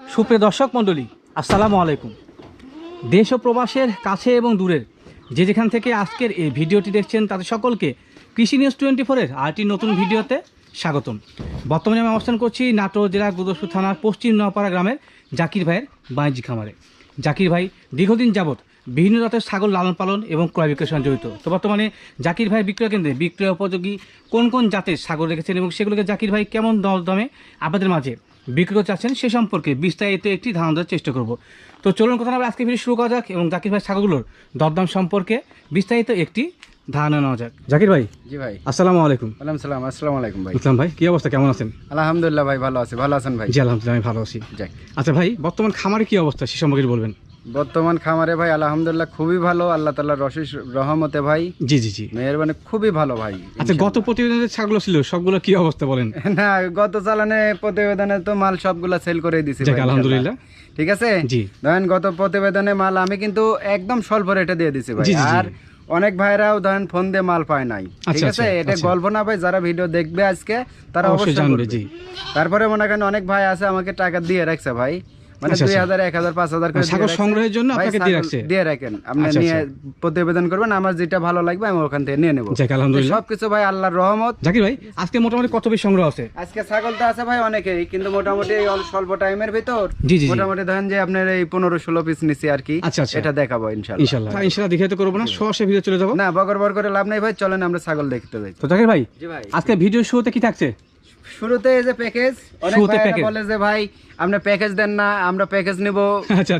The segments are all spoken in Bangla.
সুপ্রিয় দর্শক মণ্ডলী, আসসালামু আলাইকুম। দেশ ও প্রবাসের কাছে এবং দূরের যে যেখান থেকে আজকের এই ভিডিওটি দেখছেন, তাদের সকলকে কৃষি নিউজ টোয়েন্টি ফোরের আরেকটি নতুন ভিডিওতে স্বাগতম। বর্তমানে আমি অবস্থান করছি নাটোর জেলার গুদস্পুর থানার পশ্চিম নপাড়া গ্রামের জাকির ভাইয়ের বাণিজ্যিক খামারে। জাকির ভাই, দীর্ঘদিন যাবৎ বিভিন্ন জাতের ছাগল লালন পালন এবং ক্রয় বিক্রয়ের সঙ্গে জড়িত। তো বর্তমানে জাকির ভাই বিক্রয় কেন্দ্রে বিক্রয় উপযোগী কোন কোন জাতের ছাগল রেখেছেন এবং সেগুলোকে জাকির ভাই কেমন দর দামে আপনাদের মাঝে বিক্রি করতে চাচ্ছেন সে সম্পর্কে বিস্তারিত একটি ধারণা দেওয়ার চেষ্টা করব। তো চলুন কথা আমরা আজকে ভিডিও শুরু করা যাক এবং জাকির ভাই ছাগলগুলোর দরদাম সম্পর্কে বিস্তারিত একটি ধারণা নেওয়া যাক। জাকির ভাই? জি ভাই। আসসালামু আলাইকুম। ওয়ালাইকুম আসসালাম আসসালামু আলাইকুম ভাই। ইসলাম ভাই কি অবস্থা? কেমন আছেন? আলহামদুলিল্লাহ ভাই ভালো আছি। ভালো আছেন ভাই? জি আলহামদুলিল্লাহ আমি ভালো আছি। যাক। আচ্ছা ভাই বর্তমান খামারে কি অবস্থা? সে সম্পর্কে বলবেন। বর্তমান খামারে ভাই আলহামদুলিল্লাহ খুবই ভালো। আল্লাহ তাআলার রশিস রহমতে ভাই। জি জি জি। মেহরবানি খুবই ভালো ভাই আচ্ছা গত প্রতিবেদনে ছাগল ছিল সবগুলো কি অবস্থা বলেন? না গত চালানে প্রতিবেদনে তো মাল সবগুলা সেল করে দিছি আলহামদুলিল্লাহ। ঠিক আছে? জি। ধরেন গত প্রতিবেদনে মাল আমি কিন্তু একদম স্বল্প রেটে দিয়ে দিছি ভাই। আর অনেক ভাইরাও ধরেন ফোন দিয়ে মাল পায় নাই। ঠিক আচ্ছা, আছে? আচ্ছা, এটা আচ্ছা। গল্প না ভাই যারা ভিডিও দেখবে আজকে তারা অবশ্যই জানবে জি। তারপরে মনে করেন অনেক ভাই আছে আমাকে টাকা দিয়ে রাখছে ভাই। মানে আচ্ছা, দুই আচ্ছা। হাজার এক হাজার পাঁচ হাজার করে মানে ছাগল দিয়ে সংগ্রহের জন্য আপনাকে দিয়ে রাখছে? দিয়ে রাখেন। আপনি আচ্ছা, নিয়ে। প্রতিবেদন করবেন আমার যেটা ভালো লাগবে আমি ওখান থেকে নিয়ে নেব। যাক আলহামদুলিল্লাহ। সবকিছু ভাই আল্লাহর রহমত। জাকির ভাই আজকে মোটামুটি কত বেশি সংগ্রহ আছে? আজকে ছাগল তো আছে ভাই অনেকেই কিন্তু মোটামুটি স্বল্প টাইমের ভিতর জি, জি, জি। মোটামুটি ধরেন যে আপনার এই পনেরো ষোলো পিস নিছি আর কি। এটা দেখাবো ইনশাল্লাহ। ইনশাল্লাহ। ইনশাল্লাহ দেখে করব না সরাসরি ভিডিও চলে যাব। না বকর বর করে লাভ নেই ভাই চলেন আমরা ছাগল দেখতে যাই। তো জাকির ভাই ভাই। আজকে ভিডিও শুরুতে কি থাকছে? শুরুতে এই যে প্যাকেজ অনেক ভাইরা। বলে যে ভাই আপনি প্যাকেজ দেন না আমরা প্যাকেজ নিব।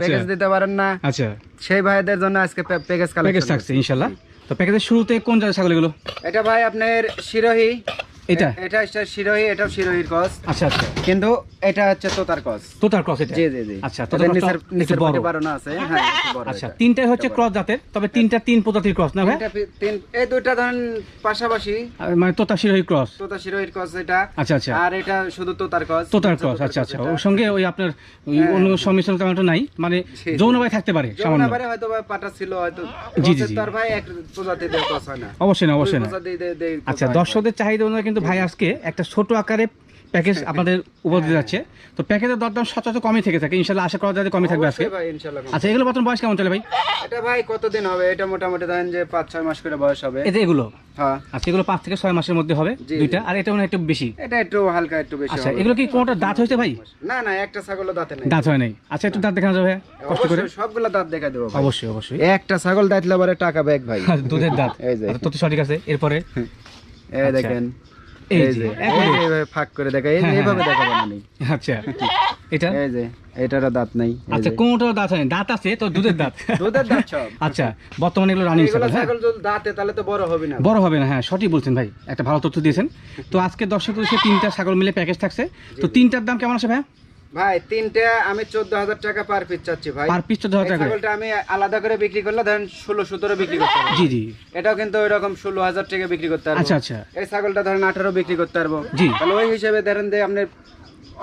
প্যাকেজ দিতে পারেন না। আচ্ছা। সেই ভাইদের জন্য আজকে প্যাকেজ প্যাকেজ কালেকশন থাকছে ইনশাআল্লাহ তো প্যাকেজের শুরুতে কোন জাতের ছাগলগুলো? এটা ভাই আপনার শিরোহি। এটা? এটা শিরোহি এটাও শিরোহির কস আচ্ছা আচ্ছা। কিন্তু এটা হচ্ছে তোতার কস তোতার ক্রস এটা? জি জি জি। আচ্ছা তোতার নিচের ক্রসটা নিচের বড়। আছে। হ্যাঁ আচ্ছা তিনটাই হচ্ছে ক্রস জাতের তবে তিনটা তিন প্রজাতির ক্রস না ভাই? তিন এই দুইটা ধরেন পাশাপাশি। মানে তোতা শিরোহী ক্রস তোতা শিরোহির কস এটা। আচ্ছা আচ্ছা। আর এটা শুধু তোতার কস তোতার ক্রস আচ্ছা আচ্ছা। ওর সঙ্গে ওই আপনার ওই অন্য সংমিশ্রণ নাই। মানে জি, জি। যৌন ভাই থাকতে পারে সামান্য। হয়তো পাটা ছিল হয়তো জি, জি, কসের জি। তো আর ভাই এক প্রজাতি দিয়ে কস হয় না। অবশ্যই না অবশ্যই না। কস আচ্ছা দর্শকদের চাহিদা অনুযায়ী কিন্তু ভাই আজকে একটা ছোট আকারে প্যাকেজ আপনাদের উপর দিতে যাচ্ছে। তো প্যাকেজের দরদাম সচরাচর কমই থেকে থাকে। ইনশাল্লাহ আশা করা যায় যে কমই থাকবে আজকে। আচ্ছা এগুলো বর্তমান বয়স কেমন চলে ভাই? এটা ভাই কতদিন হবে? এটা মোটামুটি ধরেন যে পাঁচ ছয় মাস করে বয়স হবে। এই এগুলো? হ্যাঁ। আচ্ছা এগুলো পাঁচ থেকে ছয় মাসের মধ্যে হবে দুইটা। আর এটা মনে একটু বেশি। এটা একটু হালকা একটু বেশি আচ্ছা এগুলো কি কোনটা দাঁত হয়েছে ভাই? না না একটা দাঁতে নেই। দাঁত হয় নাই। আচ্ছা একটু দাঁত দেখানো যাবে কষ্ট করে। সবগুলো দাঁত দেখা দেবো অবশ্যই অবশ্যই। একটা ছাগল টাকা ব্যাগ ভাই। দুধের দাঁত। এই যে। আচ্ছা, সঠিক আছে। এরপরে? এই। দেখেন। এই এই যে, যে একদম। এই যে এইভাবে ফাঁক করে দেখা এই এইভাবে। দেখাবো আচ্ছা এটা? এই যে এটারও দাঁত নাই আচ্ছা। কোনটার দাঁত নেই। দাঁত আছে তো দুধের দাঁত। দুধের দাঁত সব। আচ্ছা বর্তমানে এগুলো রানিং ছাগল হ্যাঁ? ছাগল দাঁতে তাহলে তো বড় হবে না। বড় হবে না হ্যাঁ সঠিক বলছেন ভাই একটা ভালো তথ্য দিয়েছেন। তো আজকে দর্শক তিনটা ছাগল মিলে প্যাকেজ থাকছে। তো তিনটার দাম কেমন আছে ভাই ভাই তিনটে আমি চোদ্দ হাজার টাকা পার পিস চাচ্ছি ভাই। পার পিস চোদ্দ হাজার টাকা। ছাগলটা আমি আলাদা করে বিক্রি করলে ধরেন ষোলো সতেরো বিক্রি করতে পারব। জি জি। এটাও কিন্তু ওই রকম ষোলো হাজার টাকা বিক্রি করতে পারব। আচ্ছা আচ্ছা। এই ছাগলটা ধরেন আঠারো বিক্রি করতে পারব। জি। তাহলে ওই হিসেবে ধরেন যে আপনার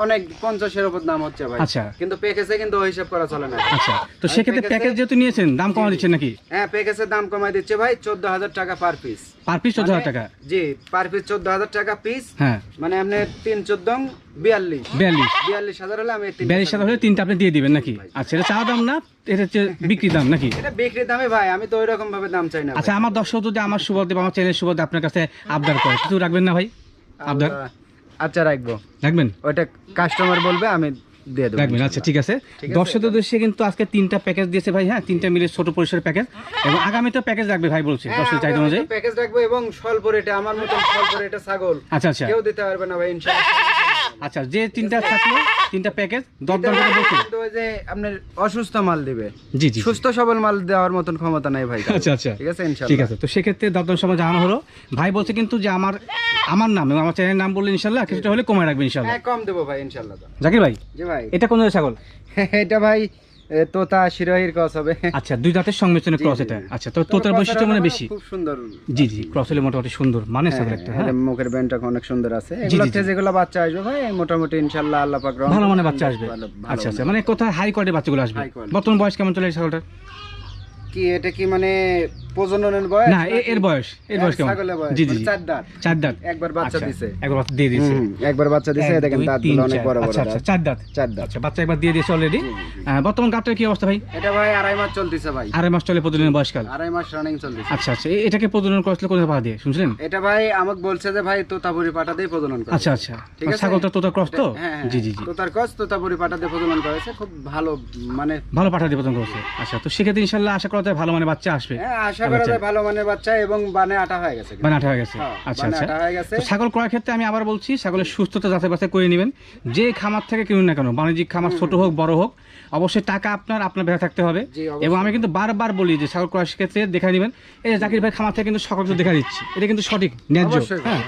অনেক পঞ্চাশের উপর দাম হচ্ছে ভাই। আচ্ছা। কিন্তু প্যাকেজে কিন্তু ওই হিসাব করা চলে না। আচ্ছা তো সেক্ষেত্রে প্যাকেজ যেহেতু নিয়েছেন দাম কমা দিচ্ছেন নাকি? হ্যাঁ প্যাকেজের দাম কমাই দিচ্ছে ভাই চোদ্দ হাজার টাকা পার পিস পার পিস টাকা? জি পার পিস চোদ্দ হাজার টাকা পিস হ্যাঁ। মানে আপনি তিন চোদ্দ বিয়াল্লিশ। বিয়াল্লিশ। বিয়াল্লিশ হাজার হলে আমি হলে তিনটা আপনি দিয়ে দিবেন নাকি? আচ্ছা এটা দাম না? এটা হচ্ছে বিক্রি দাম নাকি? এটা বিক্রির দামে ভাই আমি তো ওই রকম ভাবে দাম চাই না আচ্ছা আমার দর্শক যদি আমার সুবদেব আপনার কাছে আবদার করে কিছু রাখবেন না ভাই? আবদার। আচ্ছা রাখব। রাখবেন? ওইটা কাস্টমার বলবে আমি দিয়ে দেবো। রাখবেন আচ্ছা ঠিক আছে। দর্শকদের উদ্দেশ্যে কিন্তু আজকে তিনটা প্যাকেজ দিয়েছে ভাই হ্যাঁ? তিনটা মিলে ছোট পরিসরের প্যাকেজ এবং আগামীতে প্যাকেজ রাখবে ভাই বলছে দর্শক চাহিদা অনুযায়ী। প্যাকেজ রাখব এবং স্বল্প রেটে আমার মতন স্বল্প রেটে ছাগল আচ্ছা আচ্ছা। কেউ দিতে পারবে না ভাই ইনশাআল্লাহ। আচ্ছা যে তিনটা থাকল তিনটা প্যাকেজ দরদাম করে বলছে কিন্তু যে আপনার অসুস্থ মাল দিবে। জি জি সুস্থ সবল মাল দেওয়ার মতন ক্ষমতা নাই ভাই আচ্ছা আচ্ছা। ঠিক আছে ইনশাআল্লাহ ঠিক আছে তো সেক্ষেত্রে দরদাম সময় জানানো হলো। ভাই বলছে কিন্তু যে আমার আমার নাম আমার চ্যানেলের নাম বললে ইনশাআল্লাহ কিছুটা হলে কমে রাখবে ইনশাআল্লাহ হ্যাঁ কম দেবো ভাই ইনশাআল্লাহ। জাকির ভাই জি ভাই। এটা কোন ছাগল? এটা ভাই তোতা শিরোহির কস হবে। আচ্ছা দুই দাঁতের সংমিশ্রণে ক্রস এটা? আচ্ছা তো তোতার বৈশিষ্ট্য মানে বেশি? খুব সুন্দর। জি জি ক্রস হলে মোটামুটি সুন্দর মানে একটা হ্যাঁ হ্যাঁ, মুখের ব্যান্ডটা অনেক সুন্দর আছে। যেগুলো বাচ্চা আসবে ভাই মোটামুটি ইনশাআল্লাহ আল্লাহ পাক ভালো মানে বাচ্চা আসবে। আচ্ছা আচ্ছা মানে। কোথায় হাই কোয়ালিটির বাচ্চাগুলো আসবে? বর্তমান বয়স কেমন চলে এই ছাগলটা কি এটা কি মানে প্রজননের বয়স না এর বয়স এর বয়স কেমন? ছাগলের বয়স জি জি মানে চার দাঁত। চার দাঁত। একবার বাচ্চা আচ্ছা, দিছে। একবার বাচ্চা দিয়ে হুম, একবার বাচ্চা দিছে দেখেন দুই, দাঁত তিন, অনেক বড় বড় আচ্ছা আচ্ছা চার দাঁত। চার দাঁত। আচ্ছা বাচ্চা একবার দিয়ে দিয়েছে অলরেডি বর্তমান গাবটার কি অবস্থা ভাই? এটা ভাই আড়াই মাস চলতেছে ভাই। আড়াই মাস চলে বয়সকাল। আড়াই মাস রানিং চলতেছে। আচ্ছা আচ্ছা এটাকে প্রজনন করেছিল কোথায় পা দিয়ে শুনছিলেন? এটা ভাই আমাকে বলছে যে ভাই তোতাপুরি পাটা দিয়ে প্রজনন করে আচ্ছা আচ্ছা। ঠিক আছে? ছাগল তো তোতা ক্রস তো? হ্যাঁ হ্যাঁ জি জি জি। তোতার কস তোতাপুরি পাটা দিয়ে প্রজনন করেছে। খুব ভালো মানে ভালো পাঠা দিয়ে প্রজনন করছে। আচ্ছা তো সেক্ষেত্রে ইনশাল্লাহ আশা করা যায় ভালো মানে বাচ্চা আসবে। হ্যাঁ আশা করা যায় ভালো মানের বাচ্চা এবং বানে আটা হয়ে গেছে মানে আঠা হয়ে গেছে। হ্যাঁ, আচ্ছা আচ্ছা আটা হয়ে তো ছাগল ক্রয়ের ক্ষেত্রে আমি আবার বলছি ছাগলের সুস্থতা যাচাই বাছাই করে নেবেন। যে খামার থেকে কিনুন না কেন বাণিজ্যিক খামার ছোট হোক বড় হোক অবশ্যই টাকা আপনার আপনার বেড়ে থাকতে হবে। এবং আমি কিন্তু বারবার বলি যে ছাগল ক্রয়ের ক্ষেত্রে দেখা নেবেন। এই জাকির ভাই খামার থেকে কিন্তু সকল কিছু দেখা দিচ্ছি। এটা কিন্তু সঠিক ন্যায্য। ভাই, হ্যাঁ।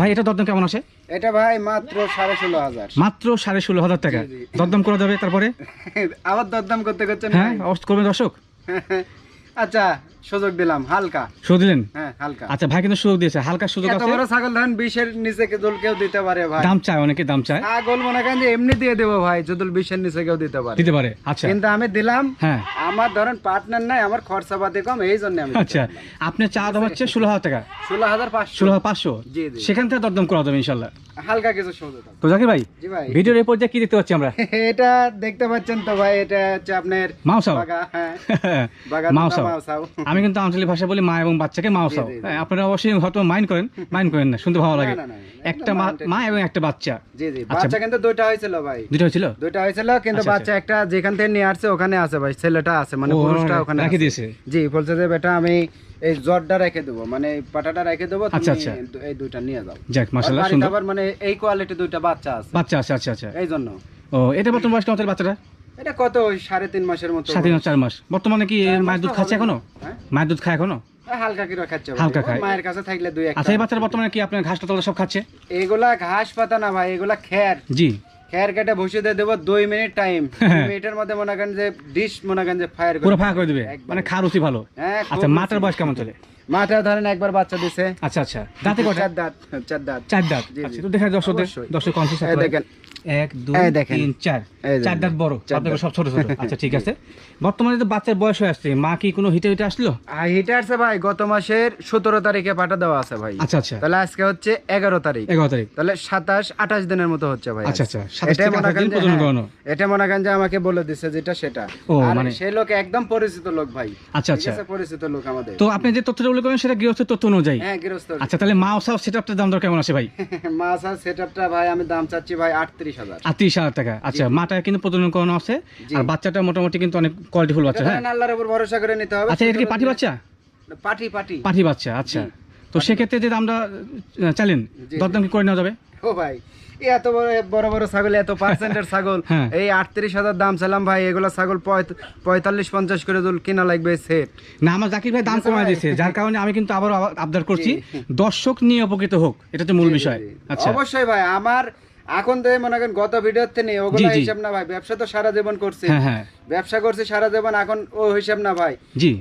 ভাই এটা দরদাম কেমন আছে এটা ভাই মাত্র সাড়ে ষোলো হাজার। মাত্র সাড়ে ষোলো হাজার টাকা। দরদাম করা যাবে তারপরে? আবার দরদাম করতে করছেন হ্যাঁ করবেন দর্শক। আচ্ছা সুযোগ দিলাম হালকা। সুযোগ দিলেন? হ্যাঁ হালকা। আচ্ছা ভাই কিন্তু সুযোগ দিয়েছে হালকা সুযোগ আছে? বড় ছাগল ধরেন বিশের নিচে কেদুল কেউ দিতে পারে ভাই। দাম চায় অনেকে দাম চায়। ছাগল মনে করেন যে এমনি দিয়ে দেবো ভাই যদুল বিশের নিচে কেউ দিতে পারে। দিতে পারে আচ্ছা। কিন্তু আমি দিলাম হ্যাঁ। আমার ধরেন পার্টনার নাই আমার খরচা পাতি কম এই জন্য আমি আচ্ছা আপনার চা দাম হচ্ছে ষোলো হাজার টাকা। ষোলো হাজার পাঁচশো। ষোলো হাজার পাঁচশো? জি জি। সেখান থেকে দরদাম করা যাবে ইনশাল্লাহ। হালকা কিছু সুযোগ তো জাকির ভাই জি ভাই। ভিডিওর এরপর যে কি দেখতে পাচ্ছি আমরা? এটা দেখতে পাচ্ছেন তো ভাই এটা হচ্ছে আপনার মাউসাও। বাগা হ্যাঁ। বাগা মাউসাও। মাউসাও। আমি কিন্তু আঞ্চলিক ভাষায় বলি মা এবং বাচ্চাকে জি, জি। হ্যাঁ, আপনারা অবশ্যই হয়তো মাইন্ড করেন মাইন্ড করেন না শুনতে ভালো লাগে। একটা মা এবং একটা বাচ্চা। জি জি আচ্ছা। বাচ্চা কিন্তু দুইটা হয়েছিল ভাই। দুটো হয়েছিল? দুইটা হয়েছিল কিন্তু আচ্ছা, বাচ্চা একটা যেখান থেকে নিয়ে আসছে ওখানে আছে ভাই ছেলেটা আছে মানে পুরুষটা ওখানে রেখে দিয়েছে। জি বলছে যে বেটা আমি এই জ্বরটা রেখে দেবো মানে পাটাটা রেখে দেবো আচ্ছা, তুমি আচ্ছা। এই দুইটা নিয়ে যাও। যাক মাসাল্লাহ সুন্দর। আবার মানে এই কোয়ালিটি দুইটা বাচ্চা আছে। বাচ্চা আছে আচ্ছা আচ্ছা। এই জন্য ও এটা বর্তমান বয়স তাহলে বাচ্চাটা? এটা কত ওই সাড়ে তিন মাসের মতো? সাত দিন চার মাস। বর্তমানে কি মায়ের দুধ খাচ্ছে এখনও? হ্যাঁ? মায়ের দুধ খায় এখনও? হালকা কিরো খাচ্ছে হালকা খায়। মায়ের কাছে থাকলে দুই একটা। আচ্ছা এই বাচ্চারা বর্তমানে কি আপনার ঘাসটা তলা সব খাচ্ছে? এগুলা ঘাস পাতা না ভাই এগুলা খ্যার জি। খ্যার কেটে বসে দিয়ে দেবো দুই মিনিট টাইম। হ্যাঁ। মিনিটের মধ্যে মনে করেন যে ডিশ মনে করেন যে ফায়ার পুরো করে দিবে। মানে খার রুচি ভালো। হ্যাঁ আচ্ছা মাটার বয়স কেমন চলে? মাটা ধরেন একবার বাচ্চা দিছে। আচ্ছা আচ্ছা। দাঁতে কটা চার দাঁত চার দাঁত। চার দাঁত। আচ্ছা তো দেখা দর্শকদের দর্শক কনফিউজ দেখেন এক দুই তিন চার। চার দাঁত বড়। আপনাদের সব ছোট ছোট। আচ্ছা ঠিক আছে। বর্তমানে তো বাচ্চার বয়স হয়ে আসছে। মা কি কোনো হিটে হিটে আসলো হিটে আসছে ভাই। গত মাসের সতেরো তারিখে পাঠা দেওয়া আছে ভাই। আচ্ছা আচ্ছা। তাহলে আজকে হচ্ছে এগারো তারিখ। এগারো তারিখ। তাহলে সাতাশ আঠাশ দিনের মতো হচ্ছে ভাই আচ্ছা, আচ্ছা, 27 মনে করেন দিন যে, প্রজনন হ্যাঁ। এটা মনে করেন যে আমাকে বলে দিচ্ছে যেটা সেটা। ও, মানে- সেই লোক একদম পরিচিত লোক ভাই। আচ্ছা আচ্ছা। পরিচিত লোক আমাদের। তো আপনি যে তথ্যটা উল্লেখ করেন সেটা গৃহস্থের তথ্য অনুযায়ী। হ্যাঁ গৃহস্থ। আচ্ছা তাহলে মা সাউ সেটআপটার দাম দর কেমন আছে ভাই? মাছ আর সেটআপটা ভাই আমি দাম চাচ্ছি ভাই আটত্রিশ। আটত্রিশ হাজার। টাকা। আচ্ছা মাটা কিন্তু প্রজনন করানো আছে আর বাচ্চাটা মোটামুটি কিন্তু অনেক কোয়ালিটিফুল বাচ্চা হ্যাঁ? আল্লাহর উপর ভরসা করে নিতে হবে। আচ্ছা এটা কি পাঠি বাচ্চা? পাটি পাটি। পাঠি বাচ্চা আচ্ছা। তো সেক্ষেত্রে যে দামটা আহ, দরদাম কি করে নেওয়া যাবে? ও ভাই এত বড় বড় বড় ছাগল এত পার্সেন্টের ছাগল। হ্যাঁ। এই আটত্রিশ হাজার দাম চাইলাম ভাই এগুলো ছাগল পঁয়তাল্লিশ পঞ্চাশ করে দুল কিনা লাগবে সেট না আমার জাকির ভাই দাম দিয়েছে যার কারণে আমি কিন্তু আবার আবদার করছি। দর্শক নিয়ে উপকৃত হোক এটা তো মূল বিষয়। আচ্ছা। অবশ্যই ভাই আমার এখন তো মনে করেন গত ভিডিওতে নেই ওগুলো। হিসাব না ভাই ব্যবসা তো সারা জীবন করছে। হ্যাঁ হ্যাঁ। ব্যবসা করছে সারা জীবন এখন ও হিসাব না ভাই।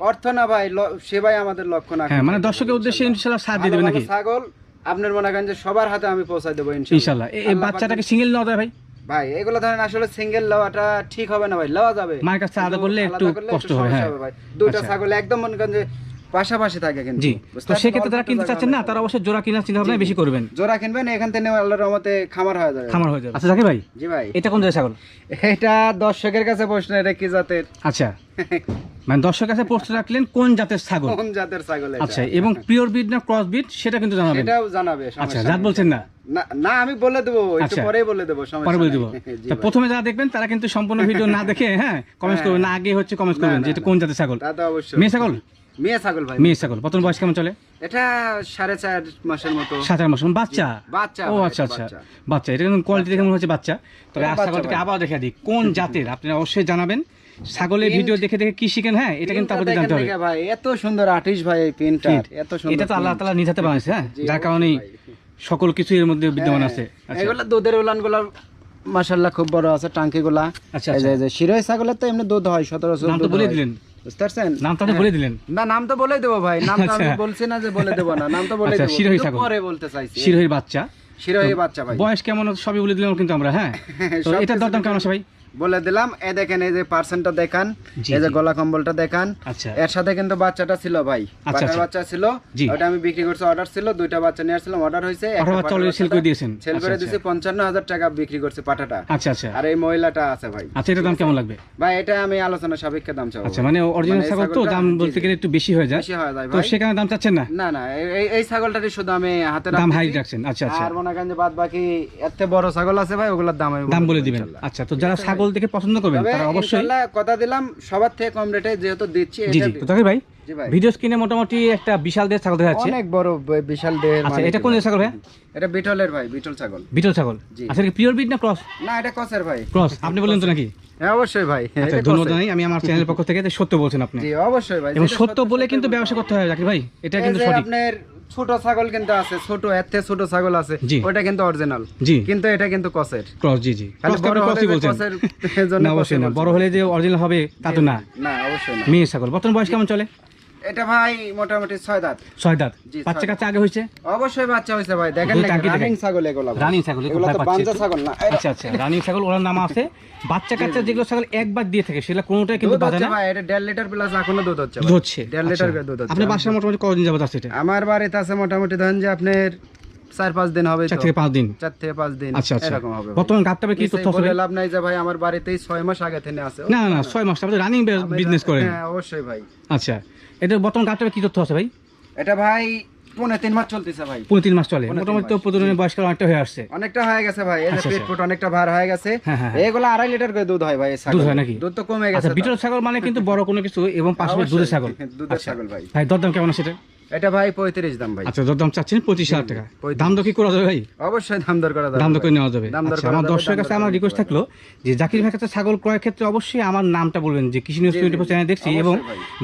অর্থ না ভাই সেবাই আমাদের লক্ষ্য না হ্যাঁ মানে দর্শকের উদ্দেশ্যে ইনশাল্লাহ সাথ দিয়ে দেবে নাকি? ছাগল আপনার মনে করেন যে সবার হাতে আমি পৌঁছাই দেবো ইনশাল্লাহ। এই- বাচ্চাটাকে সিঙ্গেল যায় ভাই? ভাই এগুলো ধরেন আসলে সিঙ্গেল লওয়াটা ঠিক হবে না ভাই লওয়া যাবে। মায়ের কাছে আলাদা করলে একটু কষ্ট হবে, হ্যাঁ। ভাই। দুইটা আচ্ছা। ছাগল একদম মনে করেন যে পাশাপাশি থাকে কিন্তু। জি। তো সেক্ষেত্রে তারা কিনতে চাচ্ছেন না তারা অবশ্যই জোড়া কিনার চিন্তা ভাবনা বেশি করবেন। জোড়া কিনবেন এখান থেকে আল্লাহর রহমতে খামার হয়ে যাবে। খামার হয়ে যাবে। আচ্ছা জাকির ভাই? জি ভাই। এটা কোন ছাগল? এটা দর্শকের কাছে প্রশ্ন এটা কি জাতের? আচ্ছা। মানে দর্শকের কাছে প্রশ্ন রাখলেন কোন জাতের ছাগল? কোন জাতের ছাগল আচ্ছা এবং পিওর বিট না ক্রস বিট সেটা কিন্তু জানাবেন। সেটাও জানাবে আচ্ছা জাত বলছেন না? না না আমি বলে দেবো একটু আচ্ছা। পরেই বলে দেবো পরে বলে। দিব। প্রথমে যারা দেখবেন তারা কিন্তু সম্পূর্ণ ভিডিও না দেখে হ্যাঁ কমেন্ট করবেন। না আগে হচ্ছে কমেন্ট করবেন যে এটা কোন জাতের ছাগল। তা তো অবশ্যই। মেয়ে ছাগল? মেয়ে ছাগল ভাই। মেয়ে ছাগল। প্রথম বয়স কেমন চলে? এটা সাড়ে চার মাসের মতো। সাত আট মাস। বাচ্চা? বাচ্চা ও আচ্ছা আচ্ছা। বাচ্চা। বাচ্চা এটা কিন্তু কোয়ালিটি দেখে মনে হচ্ছে বাচ্চা। তবে এটা আর বাচ্চা ছাগলটাকে আবার দেখে দিই। কোন জাতের? আপনি অবশ্যই জানাবেন। ছাগলের ভিডিও দেখে দেখে কি শিখেন? হ্যাঁ এটা কিন্তু আপনাদের জানতে হবে। ভাই এত সুন্দর আর্টিস্ট ভাই এই পিনটা এত সুন্দর এটা তো আল্লাহ print। তালা নিজাতে বানাইছে হ্যাঁ? যার সকল কিছু এর মধ্যে বিদ্যমান আছে। হ্যাঁ, আচ্ছা। এগুলা দুধের খুব বড় আছে টাঙ্কি গুলা আচ্ছা, এই এই যে শিরোই ছাগলের তো এমনি দুধ হয় সতেরো নাম তো বলে দিলেন। বুঝতে পারছেন? নামটা তো বলে দিলেন। না নাম তো বলে দেবো ভাই। নাম তো আমি আচ্ছা। বলছি না যে বলে দেবো না। নাম তো বলে আচ্ছা, দেবো। শিরোহী পরে বলতে চাইছি। শিরোহীর বাচ্চা। বাচ্চা ভাই। বয়স কেমন? সবই বলে দিলাম কিন্তু আমরা হ্যাঁ? তো এটার দরদাম কেমন আছে ভাই? বলে দিলাম এ দেখেন এই যে পার্সেন্টটা দেখান এই যে গলা কম্বলটা দেখান। আচ্ছা। এর সাথে কিন্তু বাচ্চাটা ছিল ভাই। আচ্ছা, আচ্ছা। বাচ্চা ছিল ওটা আমি বিক্রি করছি অর্ডার ছিল দুইটা বাচ্চা নিয়ে আসছিলাম অর্ডার হয়েছে sell করে দিয়েছেন? সেল করে। দিয়েছি পঞ্চান্ন হাজার টাকা বিক্রি করছে পাঠাটা আচ্ছা আচ্ছা। আর এই মহিলাটা আছে ভাই। আচ্ছা এটার দাম কেমন লাগবে? ভাই এটা আমি আলোচনা সাপেক্ষে দাম চাবো। আচ্ছা মানে অরিজিনাল মানে ছাগল তো দাম বলতে গেলে একটু বেশি হয়ে যায়। বেশি হয়ে যায় তো সেখানে দাম চাচ্ছেন না? না না এই- ছাগলটারই শুধু আমি হাতে দাম। হাই রাখছেন। আচ্ছা আচ্ছা। আর মনে করেন যে বাদ বাকি বড় ছাগল আছে ভাই ওগুলোর দাম আমি দাম বলে দেবো দিবেন আচ্ছা তো যারা ছাগল দেখে পছন্দ করবেন? তারা অবশ্যই কথা দিলাম সবার থেকে কম রেটে যেহেতু দিচ্ছি জি এটা জি। তো ভাই ভিডিও স্ক্রিনে মোটামুটি একটা বিশাল দেশ ছাগল দেখা যাচ্ছে। অনেক বড় বিশাল দেহের আচ্ছা এটা কোন ছাগল ভাই? এটা বিটলের ভাই বিটল ছাগল। বিটল ছাগল। আচ্ছা এটা পিওর বিট না ক্রস না এটা কসের ভাই। ক্রস আপনি বললেন তো নাকি? হ্যাঁ অবশ্যই ভাই। আচ্ছা ধন্যবাদ জানাই আমি আমার চ্যানেলের পক্ষ থেকে সত্য বলছেন আপনি। জি অবশ্যই ভাই এবং সত্য বলে কিন্তু ব্যবসা করতে হয় জাকির ভাই এটা কিন্তু সঠিক। আপনার ছোট ছাগল কিন্তু আছে ছোট এতে ছোট ছাগল আছে। ওটা কিন্তু অরিজিনাল জি। কিন্তু এটা কিন্তু কসের ক্রস জি জি। বড় হলে যে অরিজিনাল হবে তা তো না। না অবশ্যই না। মেয়ে ছাগল। বর্তমান বয়স কেমন চলে? এটা ভাই মোটামুটি ছয় দাঁত। ছয় দাঁত। বাচ্চা কাচ্চা আগে হয়েছে? অবশ্যই বাচ্চা হয়েছে ভাই দেখেন রানিং ছাগল এগুলো রানিং ছাগল এগুলো তো বাঞ্চা ছাগল না আচ্ছা আচ্ছা রানিং ছাগল ওনার নাম আছে। বাচ্চা কাচ্চা যেগুলো ছাগল একবার দিয়ে থাকে সেগুলো কোনোটাই কিন্তু বাজে না। ভাই এটা দেড় লিটার প্লাস এখনও দুধ হচ্ছে দুধ হচ্ছে। দেড় লিটার আচ্ছা। দুধ হচ্ছে। আপনার মোটামুটি কদিন যাবত আছে এটা? আমার বাড়িতে আছে মোটামুটি ধরেন যে আপনার চার পাঁচ দিন হবে চার থেকে পাঁচ দিন। চার থেকে পাঁচ দিন আচ্ছা আচ্ছা। এরকম হবে। বর্তমান গাবটাবে কি তথ্য আছে? লাভ নাই যে ভাই আমার বাড়িতেই ছয় মাস আগে থেকে আছে। না না না ছয় মাস আপনি রানিং বিজনেস করেন। হ্যাঁ অবশ্যই ভাই। আচ্ছা। এটা বর্তমান গাছটা কি তথ্য আছে ভাই? এটা ভাই তিন মাস চলতেছে ভাই। পনেরো তিন মাস চলে। মোটামুটি তো মাস। প্রতিদিনের বয়সকাল অনেকটা হয়ে আসছে। অনেকটা হয়ে গেছে ভাই। আচ্ছা, পেট আচ্ছা। ফুট অনেকটা ভার হয়ে গেছে। হ্যাঁ, হ্যাঁ, হ্যাঁ। এগুলো আড়াই লিটার করে দুধ হয় ভাই দুধ হয় নাকি? দুধ তো কমে গেছে আচ্ছা বিটল ছাগল মানে কিন্তু বড় কোনো কিছু এবং পাশাপাশি দুধের ছাগল। দুধের। ছাগল ভাই। ভাই দরদাম কেমন আছে এটা ভাই পঁয়ত্রিশ দাম ভাই। আচ্ছা দরদাম চাচ্ছেন পঁচিশ হাজার টাকা। দাম দর কি করা যাবে ভাই? অবশ্যই দাম দর করা দাম দর করে নেওয়া যাবে। আচ্ছা, আমার দর্শকের কাছে আমার রিকোয়েস্ট থাকল যে জাকির ভাইয়ের কাছে ছাগল ক্রয়ের ক্ষেত্রে অবশ্যই আমার নামটা বলবেন যে কৃষি নিউজ টোয়েন্টি। চ্যানেল দেখছি এবং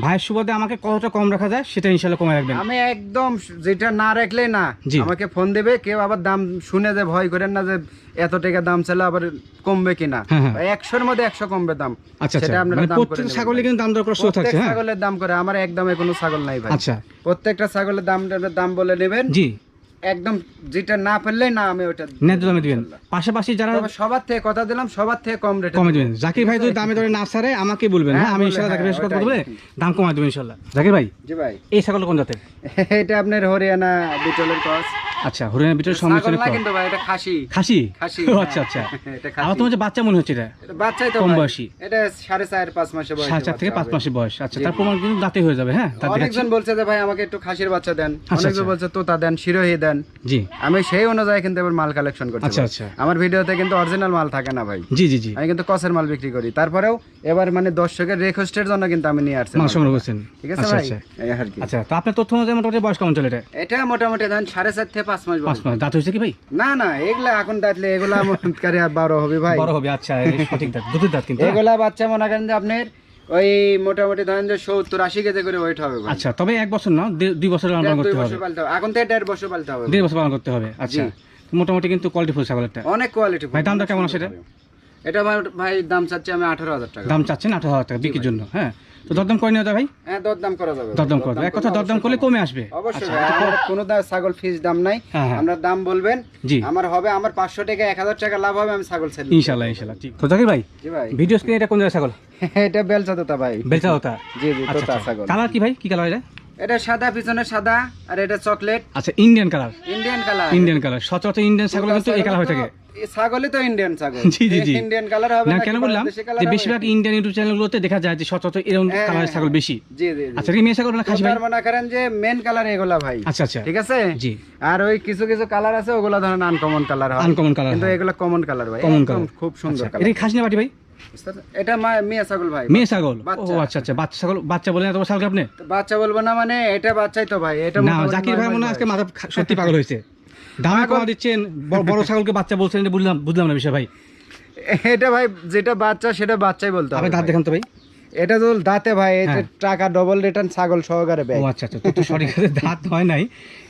ভাইয়ের সুবাদে আমাকে কতটা কম রাখা যায় সেটা ইনশাল্লাহ কমে রাখবেন। আমি একদম যেটা না রাখলে না আমাকে ফোন দেবে কেউ আবার দাম শুনে যে ভয় করেন না যে এত টাকা দাম চাইলে আবার কমবে কিনা। হ্যাঁ, হ্যাঁ। একশোর মধ্যে একশো কমবে দাম। আচ্ছা আচ্ছা। সেটা আপনারা মানে প্রত্যেক নেবেন কিন্তু দাম দর সুযোগ থাকছে হ্যাঁ। ছাগলের দাম করে আমার একদমে কোনো ছাগল নাই ভাই। আচ্ছা। প্রত্যেকটা ছাগলের দাম দাম বলে নেবেন। জি। একদম যেটা না ফেললেই না আমি ওটা ন্যায্য দামে দিবেন। পাশাপাশি যারা সবার থেকে কথা দিলাম সবার থেকে কম রেটে কমে দিবেন। জাকির ভাই যদি দামে দরে না সারে আমাকে বলবেন হ্যাঁ? হ্যাঁ, আমি বললে, ইনশাল্লাহ জাকির ভাইয়ের সাথে কথা হ্যাঁ, বলে দাম কমাই দেবো ইনশাল্লাহ। জাকির ভাই জি ভাই। এই ছাগল কোন জাতের? এটা আপনার হরিয়ানা বিটলের ক্রস। আচ্ছা হরিয়ানা ছাগল সংমিশ্রণে না কিন্তু ভাই এটা খাসি। খাসি? খাসি, হ্যাঁ। আচ্ছা আচ্ছা। এটা আমার খাসি তোমার যে বাচ্চা মনে হচ্ছে এটা। বাচ্চাই তো কম বয়সী। এটা সাড়ে চার পাঁচ মাসে বয়স সাড়ে চার থেকে পাঁচ মাসের বয়স। আচ্ছা তার প্রমাণ কিন্তু দাঁতে হয়ে যাবে হ্যাঁ? অনেকজন বলছে যে ভাই আমাকে একটু খাসির বাচ্চা দেন। আচ্ছা, অনেকজন আচ্ছা। বলছে তোতা দেন শিরোহি দেন। জি। আমি সেই অনুযায়ী কিন্তু এবার মাল কালেকশন করছি আচ্ছা, আচ্ছা। আমার ভিডিওতে কিন্তু অরিজিনাল মাল থাকে না ভাই। জি জি জি। আমি কিন্তু কসের মাল বিক্রি করি। তারপরেও এবার মানে দর্শকের রিকোয়েস্টের জন্য কিন্তু আমি নিয়ে আসছি। মাল। সংগ্রহ করছেন। ঠিক আছে আচ্ছা ভাই? আচ্ছা। আর কি। আচ্ছা তো আপনার তথ্য অনুযায়ী মোটামুটি বয়স কেমন চলে এটা? এটা মোটামুটি ধরেন সাড়ে চার থেকে পাঁচ মাস পাঁচ মাস। দাঁত হয়েছে কি ভাই? না না এগুলা এখন দাঁতলে এগুলা আর বারো হবে ভাই। বড় হবে আচ্ছা সঠিক দাঁত দুধের দাঁত কিন্তু হ্যাঁ? এগুলা বাচ্চা মনে করেন যে আপনার ওই মোটামুটি ধরেন যে সত্তর আশি কেজি করে ওয়েট হবে আচ্ছা তবে এক বছর না দুই বছর পালন করতে হবে। বছর পালতে হবে। এখন থেকে দেড় বছর পালতে হবে। দেড় বছর পালন করতে হবে আচ্ছা। মোটামুটি কিন্তু কোয়ালিটি ফুল ছাগলটা অনেক কোয়ালিটি ভাই, দামটা কেমন আছে এটা? এটা ভাই ভাই দাম চাচ্ছি আমি আঠারো হাজার টাকা। দাম চাচ্ছেন আঠারো হাজার টাকা বিক্রির জন্য হ্যাঁ। তো দরদাম করে নেওয়া ভাই? হ্যাঁ দরদাম করা যাবে দরদাম করে এক কথা দরদাম করলে কমে। আসবে। অবশ্যই আচ্ছা, আমার কোনো ছাগল ফিস দাম নাই। হ্যাঁ, হ্যাঁ। আমরা দাম বলবেন জি। আমার হবে আমার পাঁচশো টাকা এক হাজার টাকা লাভ হবে আমি ছাগল সেল ইনশাল্লাহ ইনশাল্লাহ ঠিক। তো জাকির ভাই ভাই। ভিডিও স্ক্রিনে এটা কোন জায়গায় ছাগল? এটা বেলচা তোতা ভাই। বেলচা হতা জি জি আচ্ছা তোতা ছাগল। কালার কি ভাই? কি কালার এটা? এটা সাদা পিছনে সাদা আর এটা চকলেট। আচ্ছা Indian colour Indian colour Indian colour সচরাচর ইন্ডিয়ান ছাগল কিন্তু এই কালার হয়ে থাকে। ছাগলই তো ইন্ডিয়ান ছাগল। জি, জি, জি। ইন্ডিয়ান কালার হবে না কেন বললাম যে বেশিরভাগ ইন্ডিয়ান ইউটিউব চ্যানেলগুলোতে দেখা যায় যে সচরাচর এরকম হ্যাঁ, কালারের ছাগল বেশি। জি জি আচ্ছা মেয়ে ছাগল না খাসি ভাই? মনে করেন যে মেন কালার এগুলা ভাই। আচ্ছা আচ্ছা। ঠিক আছে? জি। আর ওই কিছু কিছু কালার আছে ওগুলা ধরেন আনকমন কালার হয়। আনকমন কালার কিন্তু এগুলা কমন কালার ভাই। একদম colour। খুব সুন্দর এটা কালার খাসি না বাটি ভাই? এটা মা মেয়ে ছাগল ভাই মেয়ে ছাগল? ও। আচ্ছা আচ্ছা বাচ্চা ছাগল বাচ্চা ছাগল আপনি? বাচ্চা বলব না মানে এটা বাচ্চাই তো ভাই এটা না জাকির ভাই মনে আজকে। মাথা সত্যি পাগল হয়েছে। দামে কমা দিচ্ছেন বড়- ছাগলকে বাচ্চা বলছেন বুঝলাম বুঝলাম না বিষয় ভাই। এটা ভাই যেটা বাচ্চা সেটা বাচ্চাই বলতো আপনি হবে দাঁত দেখান তো ভাই। এটা তো দাঁতে ভাই এটা হ্যাঁ। টাকা ডবল রিটার্ন ছাগল সহকারে ও ব্যাগ আচ্ছা আচ্ছা তো সঠিক দাঁত হয় নাই।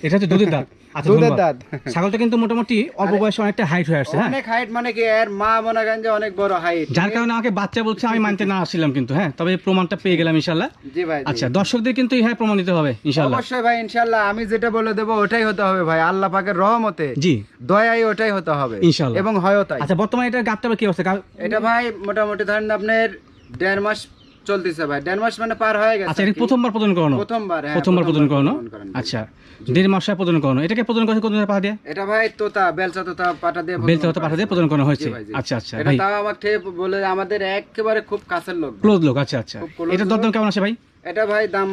এটা হচ্ছে দুধের দাঁত। আচ্ছা দুধের। দাঁত। ছাগলটা কিন্তু মোটামুটি অল্প বয়সে অনেকটা হাইট হয়ে আসছে হ্যাঁ? অনেক হাইট মানে কি এর মা মনে করেন যে অনেক বড় হাইট যার কারণে আমাকে বাচ্চা বলছে আমি মানতে না আসছিলাম কিন্তু হ্যাঁ? তবে প্রমাণটা পেয়ে গেলাম ইনশাল্লাহ জি ভাই। আচ্ছা দর্শকদের কিন্তু ইহা প্রমাণ দিতে হবে ইনশাল্লাহ অবশ্যই ভাই ইনশাল্লাহ আমি যেটা বলে দেবো ওটাই হতে হবে ভাই। আল্লাহ পাকের রহমতে জি। দয়াই ওটাই হতে হবে। ইনশাল্লাহ। এবং তাই। আচ্ছা বর্তমানে এটা গাবটা কি অবস্থা? এটা ভাই মোটামুটি ধরেন আপনার দেড় মাস চলতেছে ভাই। দেড় মাস মানে পার হয়ে গেছে আচ্ছা এটা প্রথমবার প্রদান করানো? প্রথমবার হ্যাঁ, প্রথমবার প্রদান করানো? আচ্ছা দেড় মাসে প্রদান করানো। এটাকে প্রদান করেছে কোন পা দিয়ে? এটা ভাই তোতা বেলচা তোতা পাটা দিয়ে বেলতে হতে পাঠা দিয়ে প্রদান করানো হয়েছে। আচ্ছা আচ্ছা এটা তাও আমাকে বলে আমাদের একেবারে খুব কাছের লোক ক্লোজ লোক আচ্ছা আচ্ছা। এটা দরদাম কেমন আছে ভাই? এটা ভাই দাম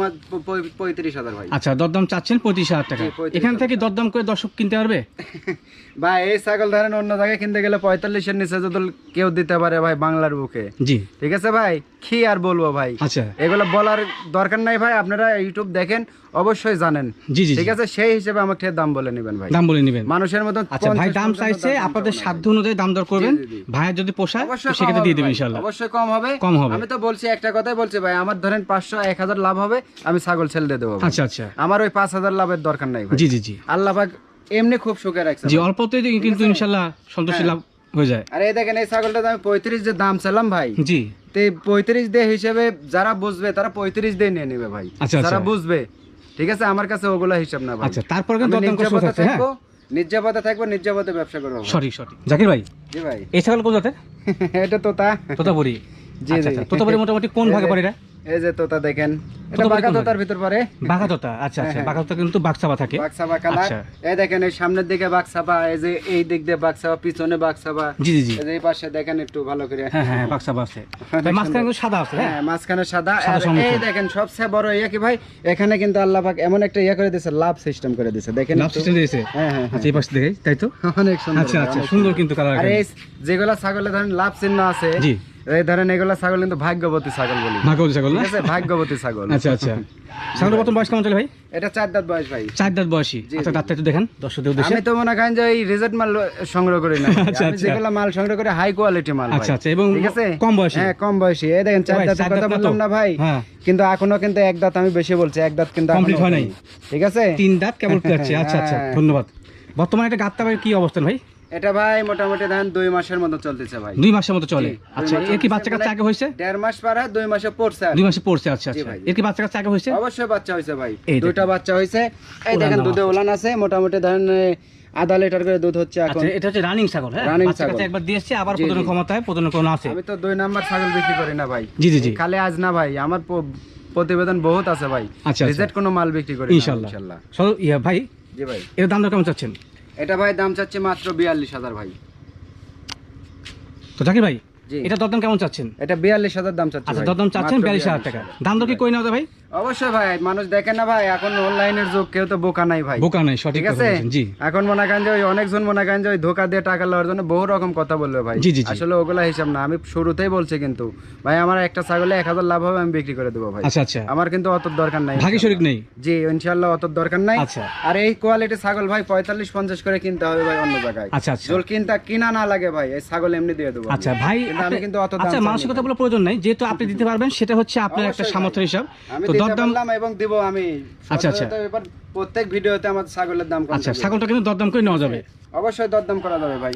পঁয়ত্রিশ হাজার ভাই। আচ্ছা দরদাম চাচ্ছেন পঁয়ত্রিশ হাজার টাকা। এখান থেকে দরদাম করে দর্শক কিনতে পারবে? ভাই এই ছাগল ধরেন অন্য জায়গায় কিনতে গেলে পঁয়তাল্লিশের নিচে যদি কেউ দিতে পারে ভাই বাংলার বুকে। জি। ঠিক আছে ভাই? কি আর বলব ভাই? আচ্ছা। এগুলো বলার দরকার নাই ভাই আপনারা ইউটিউব দেখেন অবশ্যই জানেন। জি জি ঠিক আছে? সেই হিসেবে আমাকে দাম বলে নেবেন ভাই। দাম বলে নেবেন। মানুষের মতন আচ্ছা ভাই দাম চাইছে আপনাদের সাধ্য অনুযায়ী দাম দর করবেন। ভাইয়ের যদি পোষায় সেক্ষেত্রে দিয়ে দেবেন ভাই। ইনশাল্লাহ অবশ্যই কম হবে। কম হবে। আমি তো বলছি একটা কথাই বলছি ভাই আমার ধরেন পাঁচশো এক হাজার লাভ হবে আমি ছাগল ছেলে দিয়ে দেবো আচ্ছা আচ্ছা। আমার ওই পাঁচ হাজার লাভের দরকার নাই ভাই। জি জি জি। আল্লাহ পাক এমনি খুব সুখে রাখছে জি ভাই। অল্পতে কিন্তু ইনশাল্লাহ সন্তোষী লাভ হয়ে যায়। আর এই দেখেন এই ছাগলটা আমি পঁয়ত্রিশ যে দাম চালাম ভাই। জি। তো পঁয়ত্রিশ দে হিসেবে যারা বুঝবে তারা পঁয়ত্রিশ দিয়ে নিয়ে নেবে ভাই। আচ্ছা, আচ্ছা। যারা বুঝবে ঠিক আছে? আমার কাছে ওগুলা হিসাব না ভাই। আচ্ছা তারপর কিন্তু দরদাম হ্যাঁ। থাকব নির্যাপদে থাকব নির্যাপদে ব্যবসা করব। সঠিক সঠিক জাকির ভাই জি ভাই। এই ছাগল কোন জাতের এটা তোতা। তোতাপুরি। জি, আচ্ছা জি। তোতাপুরি মোটামুটি কোন ভাগে পড়ে এটা? এই যে তোতা দেখেন এটা তোতা তোতার ভিতর পরে বাঘা তোতা আচ্ছা আচ্ছা হ্যাঁ, বাঘা তোতা কিন্তু বাক্সাবা থাকে। বাক্সাবা কালার। আচ্ছা। এই দেখেন এই সামনের দিকে বাক্সাবা এই যে এই দিক দিয়ে বাক্সাবা পিছনে বাক্সাবা জি জি জি। এই যে এই পাশে দেখেন একটু ভালো করে। হ্যাঁ হ্যাঁ বাক্সাবা আছে। হ্যাঁ, মাঝখানে কিন্তু সাদা আছে হ্যাঁ? হ্যাঁ মাঝখানে সাদা। সাদা আর এই দেখেন সবচেয়ে বড় ইয়ে কি ভাই? এখানে কিন্তু আল্লাহ পাক এমন একটা ইয়ে করে দিয়েছে লাভ সিস্টেম করে দিয়েছে। দেখেন লাভ সিস্টেম দিয়েছে? হ্যাঁ হ্যাঁ আচ্ছা এই পাশে দেখে তাই তো? হ্যাঁ। অনেক সুন্দর আচ্ছা আচ্ছা সুন্দর কিন্তু কালার আর এই যেগুলা ছাগলে ধরেন লাভ চিহ্ন আছে জি। এই ধরেন এগুলা ছাগল কিন্তু ভাগ্যবতী ছাগল বলি। ভাগবতী ছাগল না? ভাগ্যবতী ছাগল। আচ্ছা আচ্ছা। ছাগলের প্রথম বয়স কেমন চলে ভাই? এটা চার দাঁত বয়স ভাই। চার দাঁত বয়সী। আচ্ছা দাঁতটা একটু দেখেন দর্শকদের উদ্দেশ্যে। আমি তো মনে করেন যে এই মাল সংগ্রহ করি না। আচ্ছা, আমি আচ্ছা। যেগুলা মাল সংগ্রহ করি হাই কোয়ালিটি মাল আচ্ছা আচ্ছা এবং ঠিক আছে? কম বয়সী। হ্যাঁ কম বয়সী। এই দেখেন চার চার কথা বললাম না ভাই। হ্যাঁ। কিন্তু এখনও কিন্তু এক দাঁত আমি বেশি বলছি এক দাঁত কিন্তু Complete হয় নাই। ঠিক আছে? তিন দাঁত কেবল যাচ্ছে আচ্ছা আচ্ছা হ্যাঁ। ধন্যবাদ। বর্তমানে এটা গাত্তা ভাই কি অবস্থান ভাই? এটা ভাই মোটামুটি ধরেন দুই মাসের মতো চলতেছে ভাই। দুই মাসের মতো চলে? আচ্ছা এর কি বাচ্চা কাচ্চা আগে হয়েছে? দেড় মাস পার দুই মাসে পড়ছে দুই মাসে পড়ছে আচ্ছা আচ্ছা। এর কি বাচ্চা কাচ্চা আগে হয়েছে? অবশ্যই বাচ্চা হয়েছে ভাই। দুইটা বাচ্চা হয়েছে। এই দেখেন দুধে। উলান আছে মোটামুটি ধরেন এ, আধা লিটার করে দুধ হচ্ছে এখন। আচ্ছা এটা হচ্ছে রানিং ছাগল হ্যাঁ? কাচ্চা ছাগল। একবার দিয়েছে আবার প্রজনন। ক্ষমতায় প্রজনন ক্ষমতা আছে। আমি তো দুই নাম্বার ছাগল বিক্রি করি না ভাই। জি, জি, জি। খালি আজ না ভাই আমার প্রতিবেদন বহুত আছে ভাই। আচ্ছা, আচ্ছা। রিজেক্ট কোনো মাল বিক্রি করি না, ইনশাল্লাহ। ইনশাল্লাহ। ইয়া ভাই জি ভাই। এর দাম কেমন চাচ্ছেন? এটা ভাই দাম চাচ্ছে মাত্র বিয়াল্লিশ হাজার ভাই। তো জাকির ভাই এটা দরদাম কেমন চাচ্ছেন? এটা বিয়াল্লিশ হাজার দাম চাচ্ছে আচ্ছা। দরদাম চাচ্ছেন বিয়াল্লিশ হাজার টাকা। দাম তো কি কই না ভাই? অবশ্যই ভাই মানুষ দেখে না ভাই এখন অনলাইনের যুগ কেউ তো বোকা নাই ভাই। বোকা নেই সঠিক আছে? জি। এখন মনে করেন যে ওই অনেকজন মনে করেন যে ওই ধোকা দিয়ে টাকা লওয়ার জন্য বহু রকম কথা বলবে ভাই। জি, জি, জি। আসলে ওগুলা হিসাব না আমি শুরুতেই বলছি কিন্তু ভাই আমার একটা ছাগলে এক হাজার লাভ হবে আমি বিক্রি করে দেবো ভাই। আচ্ছা আচ্ছা। আমার কিন্তু অত দরকার নাই। ভাগি শরিক নেই? জি ইনশাল্লাহ অত দরকার নাই। আচ্ছা। আর এই কোয়ালিটি ছাগল ভাই পঁয়তাল্লিশ পঞ্চাশ করে কিনতে হবে ভাই অন্য জায়গায়। আচ্ছা আচ্ছা। জল কিনতা কিনা না লাগে ভাই এই ছাগল এমনি দিয়ে দেবো। আচ্ছা ভাই কিন্তু আমি কিন্তু অত আচ্ছা মানসিকতা। বলে প্রয়োজন নাই যেহেতু আপনি দিতে পারবেন সেটা হচ্ছে আপনার একটা সামর্থ্য হিসাব। দরদাম এবং দিব আমি। আচ্ছা, আচ্ছা। সচরাচর প্রত্যেক ভিডিওতে আমার ছাগলের দাম আচ্ছা ছাগলটা কিন্তু দরদাম করে নেওয়া যাবে। অবশ্যই দরদাম করা যাবে ভাই।